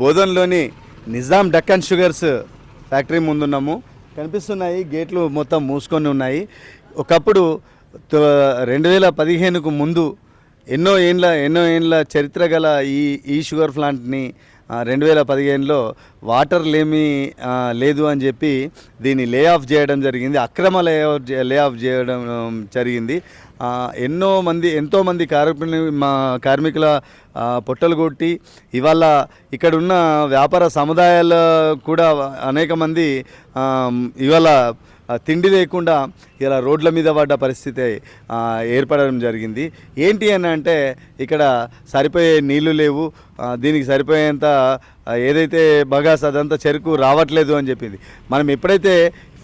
బోధన్లోని Nizam Deccan sugars factory ముందున్నాము. కనిపిస్తున్నాయి గేట్లు మొత్తం మూసుకొని ఉన్నాయి. ఒకప్పుడు రెండు వేల పదిహేనుకు ముందు ఎన్నో ఏండ్ల ఎన్నో ఏండ్ల చరిత్ర గల ఈ ఈ షుగర్ ప్లాంట్ని రెండు వేల పదిహేనులో వాటర్ లేమి లేదు అని చెప్పి దీన్ని లే ఆఫ్ చేయడం జరిగింది. అక్రమ లే ఆఫ్ లే ఆఫ్ చేయడం జరిగింది. ఎన్నో మంది ఎంతోమంది మంది మా కార్మికుల పొట్టలు కొట్టి ఇవాళ ఇక్కడ ఉన్న వ్యాపార సముదాయాలు కూడా అనేక మంది ఇవాళ తిండి లేకుండా ఇలా రోడ్ల మీద పడ్డ పరిస్థితి ఏర్పడడం జరిగింది. ఏంటి అని అంటే ఇక్కడ సరిపోయే నీళ్ళు లేవు. దీనికి సరిపోయేంత ఏదైతే బగాస్ అదంతా చెరుకు రావట్లేదు అని చెప్పింది. మనం ఎప్పుడైతే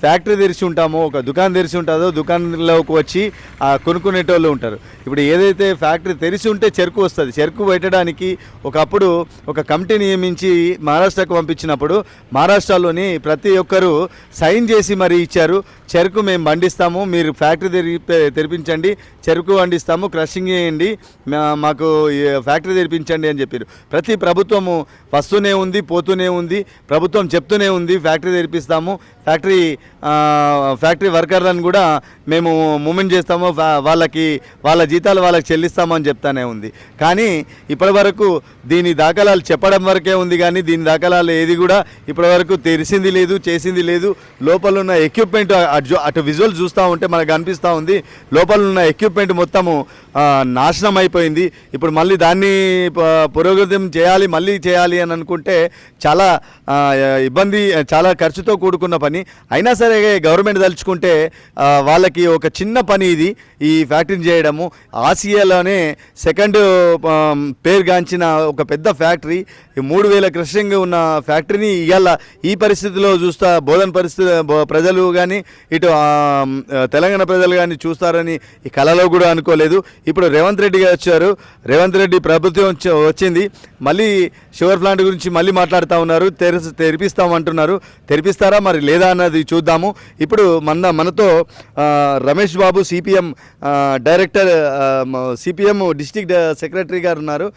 ఫ్యాక్టరీ తెరిచి ఉంటామో ఒక దుకాణం తెరిచి ఉంటుందో దుకాణంలోకి వచ్చి కొనుక్కునేటోళ్ళు ఉంటారు. ఇప్పుడు ఏదైతే ఫ్యాక్టరీ తెరిచి ఉంటే చెరుకు వస్తుంది. చెరుకు పెట్టడానికి ఒకప్పుడు ఒక కమిటీ నియమించి మహారాష్ట్రకు పంపించినప్పుడు మహారాష్ట్రలోని ప్రతి ఒక్కరూ సైన్ చేసి మరి ఇచ్చారు. చెరుకు మేము పండిస్తాము మీరు ఫ్యాక్టరీ తెరి తెరిపించండి చెరుకు పండిస్తాము క్రషింగ్ చేయండి మా- మాకు ఫ్యాక్టరీ తెరిపించండి అని చెప్పారు. ప్రతి ప్రభుత్వము వస్తూనే ఉంది పోతూనే ఉంది ప్రభుత్వం చెప్తూనే ఉంది ఫ్యాక్టరీ తెరిపిస్తాము ఫ్యాక్టరీ ఫ్యాక్టరీ వర్కర్లను కూడా మేము మూమెంట్ చేస్తాము వాళ్ళకి వాళ్ళ జీతాలు వాళ్ళకి చెల్లిస్తామని చెప్తానే ఉంది. కానీ ఇప్పటి వరకు దీని దాఖలాలు చెప్పడం వరకే ఉంది కానీ దీని దాఖలాలు ఏది కూడా ఇప్పటి వరకు తెరిసింది లేదు చేసింది లేదు. లోపల ఉన్న ఎక్విప్మెంట్ అటు అటు విజువల్ చూస్తూ ఉంటే మనకు అనిపిస్తూ ఉంది లోపల ఉన్న ఎక్విప్మెంట్ మొత్తము నాశనం అయిపోయింది. ఇప్పుడు మళ్ళీ దాన్ని పురోగతి చేయాలి మళ్ళీ చేయాలి అని అనుకుంటే చాలా ఇబ్బంది చాలా ఖర్చుతో కూడుకున్న పని. అయినా సరే గవర్నమెంట్ తలుచుకుంటే వాళ్ళకి ఒక చిన్న పని ఇది. ఈ ఫ్యాక్టరీని చేయడము. ఆసియాలోనే సెకండ్ పేరుగాంచిన ఒక పెద్ద ఫ్యాక్టరీ. ఈ మూడు వేల క్రషింగ్ ఉన్న ఫ్యాక్టరీని ఇవాళ ఈ పరిస్థితిలో చూస్తా బోధన పరిస్థితి ప్రజలు కానీ ఇటు తెలంగాణ ప్రజలు కానీ చూస్తారని ఈ కళలో కూడా అనుకోలేదు. ఇప్పుడు రేవంత్ రెడ్డి గారు వచ్చారు. రేవంత్ రెడ్డి ప్రభుత్వం వచ్చింది. మళ్ళీ షుగర్ ప్లాంట్ గురించి మళ్ళీ మాట్లాడుతూ ఉన్నారు. తెరిపిస్తాం తెరిపిస్తామంటున్నారు తెరిపిస్తారా మరి లేదా అన్నది చూద్దాము. ఇప్పుడు మన మనతో Ramesh Babu CPM director CPM district secretary గారు ఉన్నారు.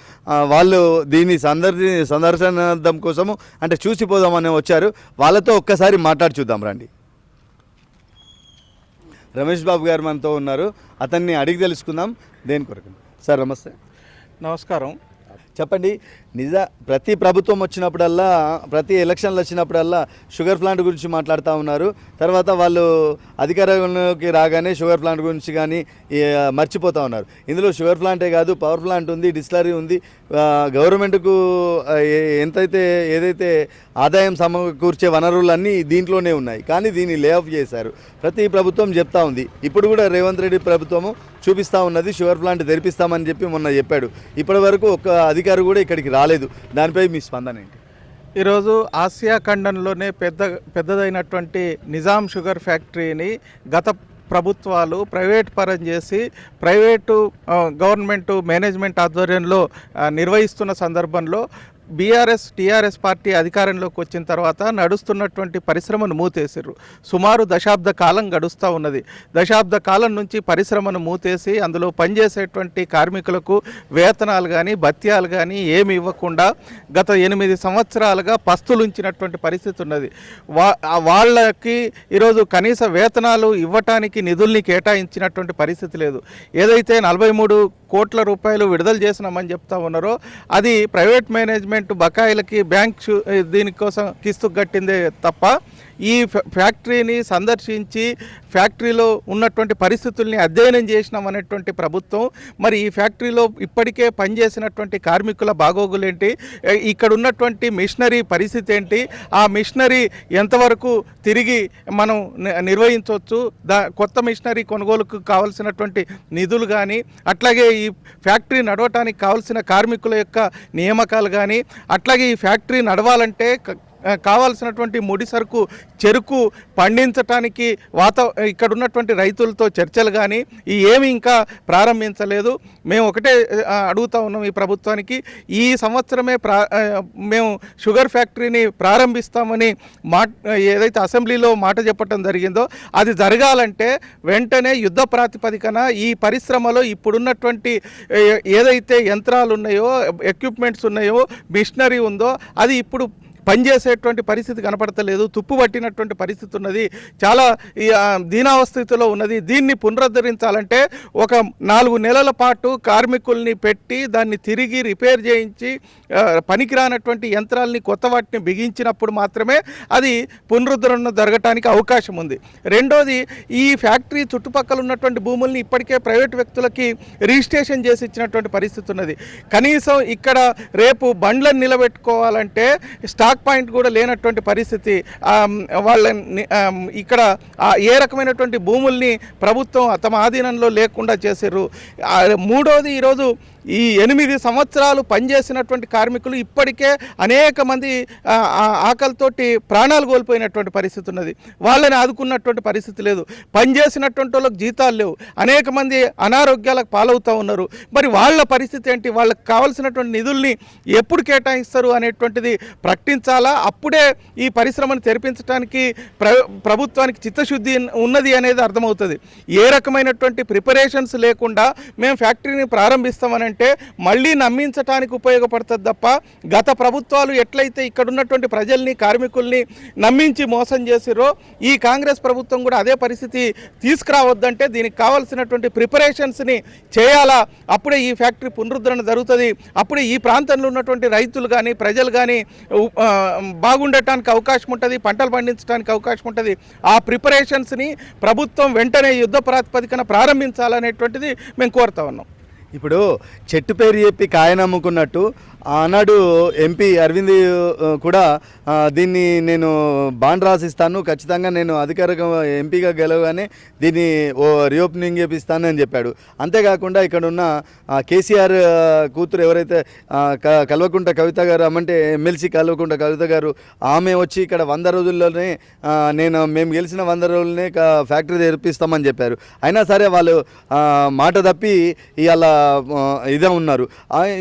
వాళ్ళు దీన్ని సందర్శి సందర్శనార్థం కోసము అంటే చూసిపోదామని వచ్చారు. వాళ్ళతో ఒక్కసారి మాట్లాడి చూద్దాం రండి. రమేష్ బాబు గారు మనతో ఉన్నారు. అతన్ని అడిగి తెలుసుకుందాం. దేని కొరకు? సార్ నమస్తే. నమస్కారం. చెప్పండి. నిజ ప్రతి ప్రభుత్వం వచ్చినప్పుడల్లా ప్రతి ఎలక్షన్లు వచ్చినప్పుడల్లా షుగర్ ప్లాంట్ గురించి మాట్లాడుతూ ఉన్నారు. తర్వాత వాళ్ళు అధికారంలోకి రాగానే షుగర్ ప్లాంట్ గురించి కానీ మర్చిపోతూ ఉన్నారు. ఇందులో షుగర్ ప్లాంటే కాదు పవర్ ప్లాంట్ ఉంది డిస్టిలరీ ఉంది. గవర్నమెంట్కు ఎంతైతే ఏదైతే ఆదాయం సమకూర్చే వనరులన్నీ దీంట్లోనే ఉన్నాయి. కానీ దీన్ని లే ఆఫ్ చేశారు. ప్రతి ప్రభుత్వం చెప్తా ఉంది. ఇప్పుడు కూడా రేవంత్ రెడ్డి ప్రభుత్వము చూపిస్తూ ఉన్నది షుగర్ ప్లాంట్ తెరిపిస్తామని చెప్పి మొన్న చెప్పాడు. ఇప్పటి వరకు ఒక అధికారి కూడా ఇక్కడికి రాలేదు. దానిపై మీ స్పందన ఏంటి? ఈరోజు ఆసియా ఖండంలోనే పెద్ద పెద్దదైనటువంటి నిజాం షుగర్ ఫ్యాక్టరీని గత ప్రభుత్వాలు ప్రైవేట్ పరం చేసి ప్రైవేటు గవర్నమెంట్ మేనేజ్మెంట్ ఆధ్వర్యంలో నిర్వహిస్తున్న సందర్భంలో బీఆర్ఎస్ టీఆర్ఎస్ పార్టీ అధికారంలోకి వచ్చిన తర్వాత నడుస్తున్నటువంటి పరిశ్రమను మూతేసారు సుమారు దశాబ్ద కాలం గడుస్తూ ఉన్నది. దశాబ్ద కాలం నుంచి పరిశ్రమను మూతేసి అందులో పనిచేసేటువంటి కార్మికులకు వేతనాలు కానీ భత్యాలు కానీ ఏమి ఇవ్వకుండా గత ఎనిమిది సంవత్సరాలుగా పస్తులుంచినటువంటి పరిస్థితి ఉన్నది. వా వాళ్ళకి ఈరోజు కనీస వేతనాలు ఇవ్వటానికి నిధుల్ని కేటాయించినటువంటి పరిస్థితి లేదు. ఏదైతే నలభై మూడు కోట్ల రూపాయలు విడుదల చేసినామని చెప్తా ఉన్నారో అది ప్రైవేట్ మేనేజ్మెంట్ బకాయిలకి బ్యాంక్ దీనికోసం కిస్తు కట్టిందే తప్ప ఈ ఫ్యా- ఫ్యాక్టరీని సందర్శించి ఫ్యాక్టరీలో ఉన్నటువంటి పరిస్థితుల్ని అధ్యయనం చేసినాం అనేటువంటి ప్రభుత్వం మరి ఈ ఫ్యాక్టరీలో ఇప్పటికే పనిచేసినటువంటి కార్మికుల బాగోగులేంటి ఏంటి? ఇక్కడ ఉన్నటువంటి మిషనరీ పరిస్థితి ఏంటి? ఆ మిషనరీ ఎంతవరకు తిరిగి మనం నిర్వహించవచ్చు? దా కొత్త మిషనరీ కొనుగోలుకు కావాల్సినటువంటి నిధులు కానీ అట్లాగే ఈ ఫ్యాక్టరీ నడవటానికి కావాల్సిన కార్మికుల యొక్క నియామకాలు కానీ అట్లాగే ఈ ఫ్యాక్టరీ నడవాలంటే కావాల్సినటువంటి ముడి సరుకు చెరుకు పండించటానికి వాత ఇక్కడ ఉన్నటువంటి రైతులతో చర్చలు కానీ ఈ ఏమి ఇంకా ప్రారంభించలేదు. మేము ఒకటే అడుగుతా ఉన్నాం ఈ ప్రభుత్వానికి. ఈ సంవత్సరమే ప్రా మేము షుగర్ ఫ్యాక్టరీని ప్రారంభిస్తామని మాట ఏదైతే అసెంబ్లీలో మాట చెప్పటం జరిగిందో అది జరగాలంటే వెంటనే యుద్ధ ప్రాతిపదికన ఈ పరిశ్రమలో ఇప్పుడున్నటువంటి ఏదైతే యంత్రాలు ఉన్నాయో ఎక్విప్మెంట్స్ ఉన్నాయో మిషనరీ ఉందో అది ఇప్పుడు పనిచేసేటువంటి పరిస్థితి కనపడతలేదు తుప్పు పట్టినటువంటి పరిస్థితి ఉన్నది చాలా ఈ, దీనావస్థితిలో ఉన్నది. దీన్ని పునరుద్ధరించాలంటే ఒక నాలుగు నెలల పాటు కార్మికుల్ని పెట్టి దాన్ని తిరిగి రిపేర్ చేయించి పనికిరానటువంటి యంత్రాలని కొత్త వాటిని బిగించినప్పుడు మాత్రమే అది పునరుద్ధరణ జరగటానికి అవకాశం ఉంది. రెండోది ఈ ఫ్యాక్టరీ చుట్టుపక్కల ఉన్నటువంటి భూముల్ని ఇప్పటికే ప్రైవేట్ వ్యక్తులకి రిజిస్ట్రేషన్ చేసి ఇచ్చినటువంటి పరిస్థితి ఉన్నది. కనీసం ఇక్కడ రేపు బండ్లను నిలబెట్టుకోవాలంటే స్టాక్ పాయింట్ కూడా లేనటువంటి పరిస్థితి వాళ్ళని ఇక్కడ ఏ రకమైనటువంటి భూముల్ని ప్రభుత్వం తమ ఆధీనంలో లేకుండా చేశారు మూడోది ఈరోజు ఈ ఎనిమిది సంవత్సరాలు పనిచేసినటువంటి కార్మికులు ఇప్పటికే అనేక మంది ఆ, ఆకలితోటి ప్రాణాలు కోల్పోయినటువంటి పరిస్థితి ఉన్నది. వాళ్ళని ఆదుకున్నటువంటి పరిస్థితి లేదు. పనిచేసినటువంటి వాళ్ళకి జీతాలు లేవు. అనేక మంది అనారోగ్యాలకు పాలవుతూ ఉన్నారు. మరి వాళ్ళ పరిస్థితి ఏంటి? వాళ్ళకి కావాల్సినటువంటి నిధుల్ని ఎప్పుడు కేటాయిస్తారు అనేటువంటిది ప్రకటించాలా? అప్పుడే ఈ పరిశ్రమను తెరిపించడానికి ప్ర ప్రభుత్వానికి చిత్తశుద్ధి ఉన్నది అనేది అర్థమవుతుంది. ఏ రకమైనటువంటి ప్రిపరేషన్స్ లేకుండా మేము ఫ్యాక్టరీని ప్రారంభిస్తామని అంటే మళ్ళీ నమ్మించడానికి ఉపయోగపడుతుంది తప్ప గత ప్రభుత్వాలు ఎట్లయితే ఇక్కడ ఉన్నటువంటి ప్రజల్ని కార్మికుల్ని నమ్మించి మోసం చేసిరో ఈ కాంగ్రెస్ ప్రభుత్వం కూడా అదే పరిస్థితి తీసుకురావద్దంటే దీనికి కావాల్సినటువంటి ప్రిపరేషన్స్ని చేయాలా? అప్పుడే ఈ ఫ్యాక్టరీ పునరుద్ధరణ జరుగుతుంది. అప్పుడే ఈ ప్రాంతంలో ఉన్నటువంటి రైతులు కానీ ప్రజలు కానీ బాగుండటానికి అవకాశం ఉంటుంది పంటలు పండించడానికి అవకాశం ఉంటుంది. ఆ ప్రిపరేషన్స్ని ప్రభుత్వం వెంటనే యుద్ధ ప్రాతిపదికన ప్రారంభించాలనేటువంటిది మేము కోరుతా ఉన్నాం. ఇప్పుడు చెట్టు పేరు చెప్పి కాయనమ్ముకున్నట్టు ఆనాడు ఎంపీ అరవింద్ కూడా దీన్ని నేను బాండ్ రాసిస్తాను ఖచ్చితంగా నేను అధికారిక ఎంపీగా గెలవగానే దీన్ని ఓ రీఓపెనింగ్ చేపిస్తాను అని చెప్పాడు. అంతేకాకుండా ఇక్కడ ఉన్న కేసీఆర్ కూతురు ఎవరైతే క- కల్వకుంట కవిత గారు అమ్మంటే ఎమ్మెల్సీ కల్వకుంట కవిత గారు ఆమె వచ్చి ఇక్కడ వంద రోజుల్లోనే నేను మేము గెలిచిన వంద రోజులనే ఫ్యాక్టరీ తెరిపిస్తామని చెప్పారు. అయినా సరే వాళ్ళు మాట తప్పి ఇవాళ ఇదే ఉన్నారు.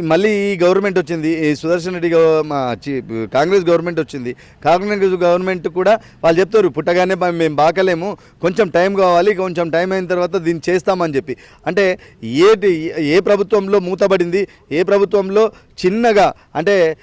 మళ్ళీ ఈ గవర్నమెంట్ వచ్చి వచ్చింది. ఈ సుదర్శన్ రెడ్డి గవ- మా కాంగ్రెస్ గవర్నమెంట్ వచ్చింది. కాంగ్రెస్ గవర్నమెంట్ కూడా వాళ్ళు చెప్తారు పుట్టగానే మేము బాకలేము. కొంచెం టైం కావాలి కొంచెం టైం అయిన తర్వాత దీన్ని చేస్తామని చెప్పి. అంటే ఏ ఏ ప్రభుత్వంలో మూతబడింది ఏ ప్రభుత్వంలో చిన్నగా అంటే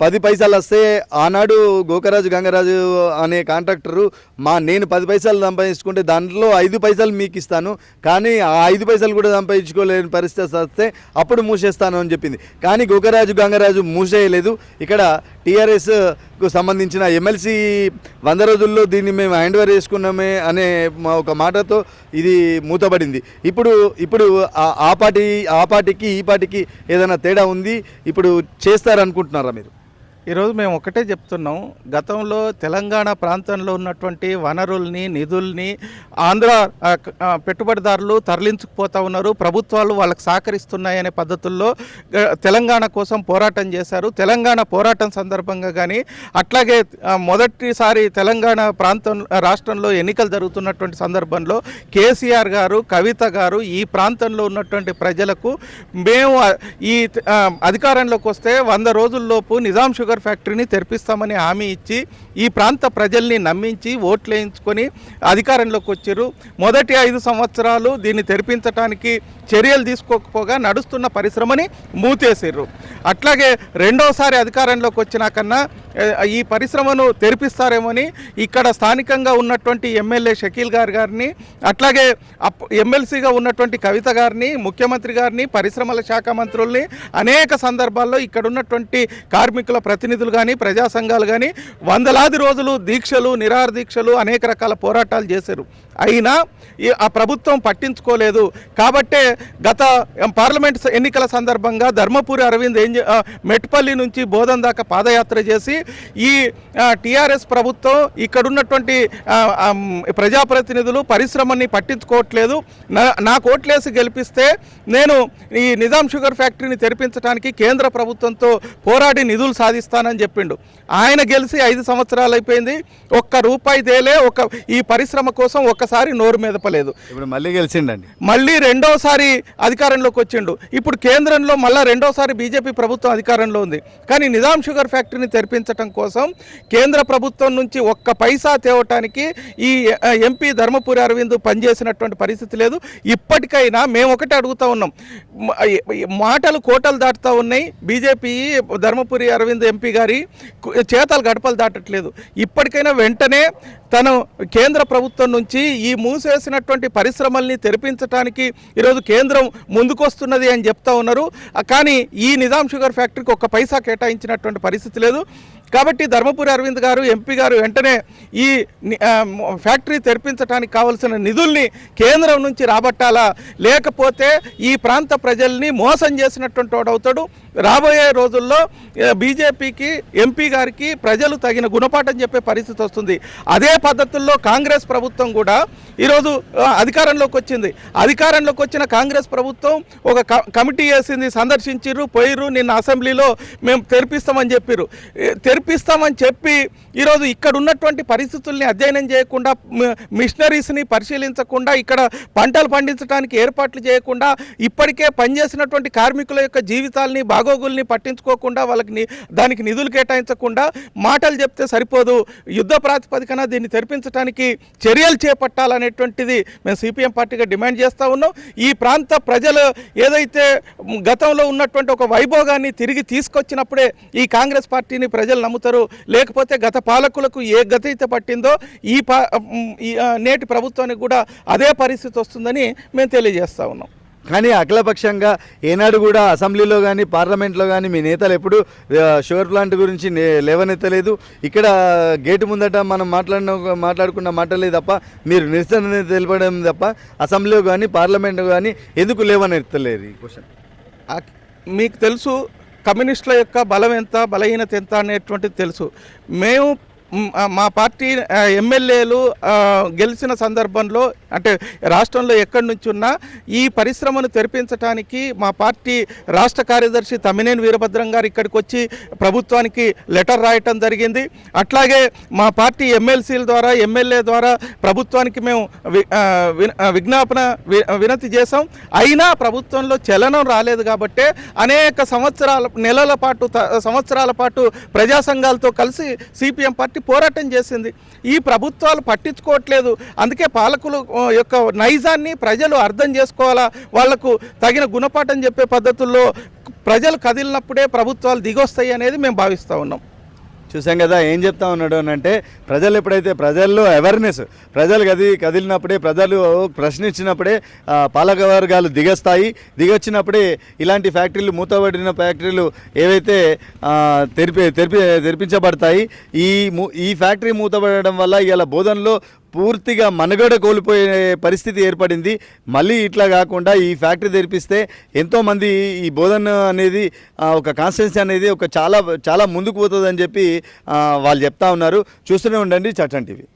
పది పైసలు వస్తే ఆనాడు గోకరాజు గంగరాజు అనే కాంట్రాక్టరు మా నేను పది పైసలు సంపాదించుకుంటే దాంట్లో ఐదు పైసలు మీకు ఇస్తాను కానీ ఆ ఐదు పైసలు కూడా సంపాదించుకోలేని పరిస్థితి వస్తే అప్పుడు మూసేస్తాను అని చెప్పింది. కానీ గోకరాజు గంగరాజు మూసేయలేదు. ఇక్కడ టీఆర్ఎస్కు సంబంధించిన ఎమ్మెల్సీ వంద రోజుల్లో దీన్ని మేము హ్యాండ్ ఓవర్ చేసుకున్నామే అనే మా ఒక మాటతో ఇది మూతబడింది. ఇప్పుడు ఇప్పుడు ఆ- ఆ పార్టీ ఆ పార్టీకి ఈ పార్టీకి ఏదైనా తేడా ఉంది? ఇప్పుడు చేస్తారనుకుంటున్నారా మీరు? ఈరోజు మేము ఒకటే చెప్తున్నాం గతంలో తెలంగాణ ప్రాంతంలో ఉన్నటువంటి వనరుల్ని నిధుల్ని ఆంధ్ర పెట్టుబడిదారులు తరలించుకుపోతా ఉన్నారు. ప్రభుత్వాలు వాళ్ళకి సహకరిస్తున్నాయనే పద్ధతుల్లో తెలంగాణ కోసం పోరాటం చేశారు. తెలంగాణ పోరాటం సందర్భంగా కానీ అట్లాగే మొదటిసారి తెలంగాణ ప్రాంతం రాష్ట్రంలో ఎన్నికలు జరుగుతున్నటువంటి సందర్భంలో కేసీఆర్ గారు కవిత గారు ఈ ప్రాంతంలో ఉన్నటువంటి ప్రజలకు మేము ఈ అధికారంలోకి వస్తే వంద రోజుల్లోపు నిజాం షుగర్ ఫ్యాక్టరీని తెరిపిస్తామని హామీ ఇచ్చి ఈ ప్రాంత ప్రజల్ని నమ్మించి ఓట్లు వేయించుకొని అధికారంలోకి వచ్చారు. మొదటి ఐదు సంవత్సరాలు దీన్ని తెరిపించడానికి చర్యలు తీసుకోకపోగా నడుస్తున్న పరిశ్రమని మూతేసారు అట్లాగే రెండోసారి అధికారంలోకి వచ్చినాకన్నా ఈ పరిశ్రమను తెరిపిస్తారేమోని ఇక్కడ స్థానికంగా ఉన్నటువంటి ఎమ్మెల్యే షకీల్ గారు గారిని అట్లాగే అప్ ఎమ్మెల్సీగా ఉన్నటువంటి కవిత గారిని ముఖ్యమంత్రి గారిని పరిశ్రమల శాఖ మంత్రుల్ని అనేక సందర్భాల్లో ఇక్కడ ఉన్నటువంటి కార్మికుల ప్రతి ప్రతినిధులు కానీ ప్రజా సంఘాలు కానీ వందలాది రోజులు దీక్షలు నిరాహార దీక్షలు అనేక రకాల పోరాటాలు చేశారు. అయినా ఈ ఆ ప్రభుత్వం పట్టించుకోలేదు. కాబట్టే గత పార్లమెంట్ ఎన్నికల సందర్భంగా ధర్మపురి అరవింద్ ఏం మెట్పల్లి నుంచి బోధన్ దాకా పాదయాత్ర చేసి ఈ టీఆర్ఎస్ ప్రభుత్వం ఇక్కడ ఉన్నటువంటి ప్రజాప్రతినిధులు పరిశ్రమని పట్టించుకోవట్లేదు. నా కోట్లేసి గెలిపిస్తే నేను ఈ నిజాం షుగర్ ఫ్యాక్టరీని తెరిపించడానికి కేంద్ర ప్రభుత్వంతో పోరాడి నిధులు సాధిస్తాను. సాధిస్తానని చెప్పిండు. ఆయన గెలిచి ఐదు సంవత్సరాలు అయిపోయింది. ఒక్క రూపాయి తేలే ఒక ఈ పరిశ్రమ కోసం ఒక్కసారి నోరు మెదపలేదు. ఇప్పుడు మళ్ళీ గెలిచిండండి. మళ్ళీ రెండోసారి అధికారంలోకి వచ్చిండు. ఇప్పుడు కేంద్రంలో మళ్ళీ రెండోసారి బీజేపీ ప్రభుత్వం అధికారంలో ఉంది. కానీ నిజాం షుగర్ ఫ్యాక్టరీని తెరిపించడం కోసం కేంద్ర ప్రభుత్వం నుంచి ఒక్క పైసా తేవటానికి ఈ ఎంపీ ధర్మపురి అరవింద్ పనిచేసినటువంటి పరిస్థితి లేదు. ఇప్పటికైనా మేము ఒకటి అడుగుతా ఉన్నాం. మాటలు కోటలు దాటుతూ ఉన్నాయి. బీజేపీ ధర్మపురి అరవింద్ ఎంపీ గారి చేతలు గడపలు దాటట్లేదు. ఇప్పటికైనా వెంటనే తను కేంద్ర ప్రభుత్వం నుంచి ఈ మూసేసినటువంటి పరిశ్రమల్ని తెరిపించడానికి ఈరోజు కేంద్రం ముందుకొస్తున్నది అని చెప్తా ఉన్నారు. కానీ ఈ నిజాం షుగర్ ఫ్యాక్టరీకి ఒక్క పైసా కేటాయించినటువంటి పరిస్థితి లేదు. కాబట్టి ధర్మపురి అరవింద్ గారు ఎంపీ గారు వెంటనే ఈ ఫ్యాక్టరీ తెరిపించడానికి కావలసిన నిధుల్ని కేంద్రం నుంచి రాబట్టాలా? లేకపోతే ఈ ప్రాంత ప్రజల్ని మోసం చేసినటువంటి వాడు అవుతాడు. రాబోయే రోజుల్లో బీజేపీకి ఎంపీ గారికి ప్రజలు తగిన గుణపాఠం చెప్పే పరిస్థితి వస్తుంది. అదే పద్ధతుల్లో కాంగ్రెస్ ప్రభుత్వం కూడా ఈరోజు అధికారంలోకి వచ్చింది. అధికారంలోకి వచ్చిన కాంగ్రెస్ ప్రభుత్వం ఒక క- కమిటీ వేసింది సందర్శించిర్రు పోయిర్రు నిన్న అసెంబ్లీలో మేము తెరిపిస్తామని చెప్పిర్రు. నేర్పిస్తామని చెప్పి ఈరోజు ఇక్కడ ఉన్నటువంటి పరిస్థితుల్ని అధ్యయనం చేయకుండా మిషనరీస్ని పరిశీలించకుండా ఇక్కడ పంటలు పండించడానికి ఏర్పాట్లు చేయకుండా ఇప్పటికే పనిచేసినటువంటి కార్మికుల యొక్క జీవితాల్ని బాగోగుల్ని పట్టించుకోకుండా వాళ్ళకి దానికి నిధులు కేటాయించకుండా మాటలు చెప్తే సరిపోదు. యుద్ధ ప్రాతిపదికన దీన్ని తెరిపించడానికి చర్యలు చేపట్టాలనేటువంటిది మేము సిపిఎం పార్టీగా డిమాండ్ చేస్తూ ఉన్నాం. ఈ ప్రాంత ప్రజలు ఏదైతే గతంలో ఉన్నటువంటి ఒక వైభోగాన్ని తిరిగి తీసుకొచ్చినప్పుడే ఈ కాంగ్రెస్ పార్టీని ప్రజలు నమ్ముతారు లేకపోతే గత పాలకులకు ఏ గతి అయితే పట్టిందో ఈ నేటి ప్రభుత్వానికి కూడా అదే పరిస్థితి వస్తుందని మేము తెలియజేస్తా ఉన్నాం. కానీ అఖిలపక్షంగా ఏనాడు కూడా అసెంబ్లీలో కానీ పార్లమెంట్లో కానీ మీ నేతలు ఎప్పుడు షుగర్ ప్లాంట్ గురించి లేవనెత్తలేదు. ఇక్కడ గేటు ముందట మనం మాట్లాడిన మాట్లాడుకున్న మాటలే తప్ప మీరు నిరసన తెలపడం తప్ప అసెంబ్లీలో కానీ పార్లమెంట్లో కానీ ఎందుకు లేవనెత్తలేరు ఈ క్వశ్చన్? మీకు తెలుసు కమ్యూనిస్టుల యొక్క బలం ఎంత బలహీనత ఎంత అనేటువంటిది తెలుసు. మేము మా పార్టీ ఎమ్మెల్యేలు గెలిచిన సందర్భంలో అంటే రాష్ట్రంలో ఎక్కడి నుంచి ఉన్నా ఈ పరిశ్రమను తెరిపించడానికి మా పార్టీ రాష్ట్ర కార్యదర్శి తమ్మినేని వీరభద్రం గారు ఇక్కడికి వచ్చి ప్రభుత్వానికి లెటర్ రాయటం జరిగింది. అట్లాగే మా పార్టీ ఎమ్మెల్సీల ద్వారా ఎమ్మెల్యే ద్వారా ప్రభుత్వానికి మేము విజ్ఞాపన వి- వినతి చేసాం అయినా ప్రభుత్వంలో చలనం రాలేదు కాబట్టే అనేక సంవత్సరాల నెలల పాటు త- సంవత్సరాల పాటు ప్రజా సంఘాలతో కలిసి సిపిఎం పార్టీ పోరాటం చేసింది. ఈ ప్రభుత్వాలు పట్టించుకోవట్లేదు. అందుకే పాలకులు యొక్క నైజాన్ని ప్రజలు అర్థం చేసుకోవాలా? వాళ్ళకు తగిన గుణపాఠం చెప్పే పద్ధతుల్లో ప్రజలు కదిలినప్పుడే ప్రభుత్వాలు దిగొస్తాయి అనేది మేము భావిస్తూ ఉన్నాం. చూసాం కదా ఏం చెప్తా ఉన్నాడు అని అంటే ప్రజలు ఎప్పుడైతే ప్రజల్లో అవేర్నెస్ ప్రజలు కది కదిలినప్పుడే ప్రజలు ప్రశ్నించినప్పుడే పాలక వర్గాలు దిగస్తాయి. దిగొచ్చినప్పుడే ఇలాంటి ఫ్యాక్టరీలు మూతబడిన ఫ్యాక్టరీలు ఏవైతే తెరిపి తెరిపి తెరిపించబడతాయి ఈ మూ- ఈ ఫ్యాక్టరీ మూతబడడం వల్ల ఇలా బోధనలో పూర్తిగా మనుగడ కోల్పోయే పరిస్థితి ఏర్పడింది. మళ్ళీ ఇట్లా కాకుండా ఈ ఫ్యాక్టరీ తెరిపిస్తే ఎంతోమంది ఈ బోధన అనేది ఒక కాన్స్టెన్సీ అనేది ఒక చాలా చాలా ముందుకు పోతుందని చెప్పి వాళ్ళు చెప్తా ఉన్నారు. చూస్తూనే ఉండండి చట్టం టీవీ.